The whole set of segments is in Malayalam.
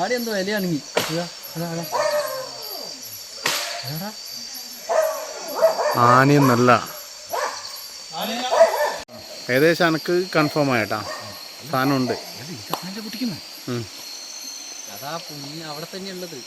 ആടെ എന്തോ വിലയാണെങ്കിൽ ആനയും നല്ല. ഏകദേശം എനക്ക് കൺഫേം ആയിട്ടാ. സാധനമുണ്ട്. അതാ പുണ്ണി അവിടെ തന്നെ ഉള്ളത്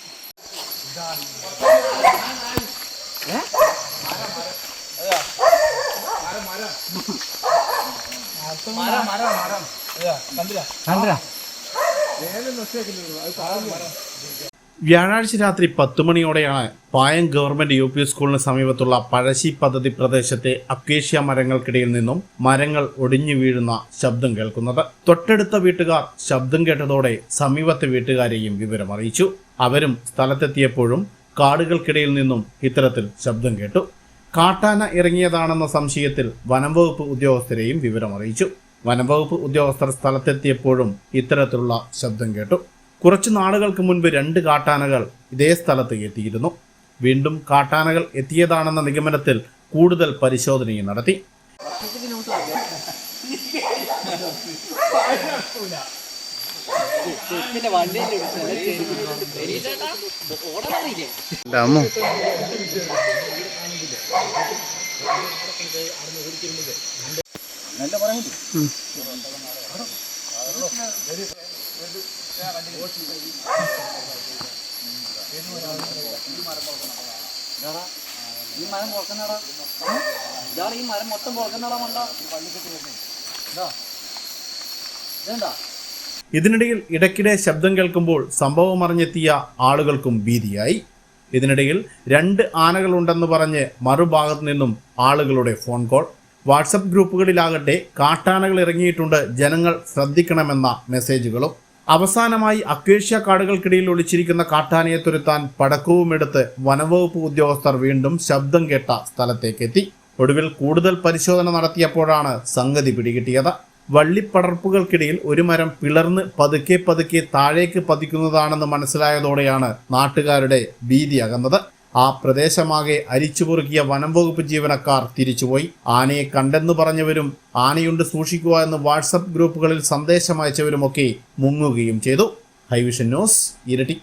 വ്യാഴാഴ്ച രാത്രി പത്ത് മണിയോടെയാണ് പായം ഗവൺമെന്റ് യു പി സ്കൂളിന് സമീപത്തുള്ള പഴശ്ശി പദ്ധതി പ്രദേശത്തെ അക്വേഷ്യ മരങ്ങൾക്കിടയിൽ നിന്നും മരങ്ങൾ ഒടിഞ്ഞു വീഴുന്ന ശബ്ദം കേൾക്കുന്നത്. തൊട്ടടുത്ത വീട്ടുകാർ ശബ്ദം കേട്ടതോടെ സമീപത്തെ വീട്ടുകാരെയും വിവരം അറിയിച്ചു. അവരും സ്ഥലത്തെത്തിയപ്പോഴും കാടുകൾക്കിടയിൽ നിന്നും ഇത്തരത്തിൽ ശബ്ദം കേട്ടു. കാട്ടാന ഇറങ്ങിയതാണെന്ന സംശയത്തിൽ വനംവകുപ്പ് ഉദ്യോഗസ്ഥരെയും വിവരം അറിയിച്ചു. വനംവകുപ്പ് ഉദ്യോഗസ്ഥർ സ്ഥലത്തെത്തിയപ്പോഴും ഇത്തരത്തിലുള്ള ശബ്ദം കേട്ടു. കുറച്ചു നാളുകൾക്ക് മുൻപ് രണ്ട് കാട്ടാനകൾ ഇതേ സ്ഥലത്ത് എത്തിയിരുന്നു. വീണ്ടും കാട്ടാനകൾ എത്തിയതാണെന്ന നിഗമനത്തിൽ കൂടുതൽ പരിശോധനയും നടത്തി. ഈ മരം ഈ മരം മൊത്തം മണ്ട? ഇതേണ്ടാ ഇതിനിടയിൽ ഇടയ്ക്കിടെ ശബ്ദം കേൾക്കുമ്പോൾ സംഭവം അറിഞ്ഞെത്തിയ ആളുകൾക്കും ഭീതിയായി. ഇതിനിടയിൽ രണ്ട് ആനകളുണ്ടെന്ന് പറഞ്ഞ് മറുഭാഗത്തു നിന്നും ആളുകളുടെ ഫോൺ കോൾ. വാട്സപ്പ് ഗ്രൂപ്പുകളിലാകട്ടെ കാട്ടാനകൾ ഇറങ്ങിയിട്ടുണ്ട്. ജനങ്ങൾ ശ്രദ്ധിക്കണമെന്ന മെസ്സേജുകളും. അവസാനമായി അക്വേഷ്യ കാടുകൾക്കിടയിൽ ഒളിച്ചിരിക്കുന്ന കാട്ടാനയെ തുരത്താൻ പടക്കവുമെടുത്ത് വനംവകുപ്പ് ഉദ്യോഗസ്ഥർ വീണ്ടും ശബ്ദം കേട്ട സ്ഥലത്തേക്കെത്തി. ഒടുവിൽ കൂടുതൽ പരിശോധന നടത്തിയപ്പോഴാണ് സംഗതി പിടികിട്ടിയത്. വള്ളിപ്പടർപ്പുകൾക്കിടയിൽ ഒരു മരം പിളർന്ന് പതുക്കെ പതുക്കെ താഴേക്ക് പതിക്കുന്നതാണെന്ന് മനസ്സിലായതോടെയാണ് നാട്ടുകാരുടെ ഭീതി അകന്നത്. ആ പ്രദേശമാകെ അരിച്ചുപുറുക്കിയ വനം വകുപ്പ് ജീവനക്കാർ തിരിച്ചുപോയി. ആനയെ കണ്ടെന്ന് പറഞ്ഞവരും ആനയുണ്ട് സൂക്ഷിക്കുക എന്ന് വാട്സപ്പ് ഗ്രൂപ്പുകളിൽ സന്ദേശം അയച്ചവരുമൊക്കെ മുങ്ങുകയും ചെയ്തു. ഹൈവിഷൻ ന്യൂസ് ഇരട്ടി.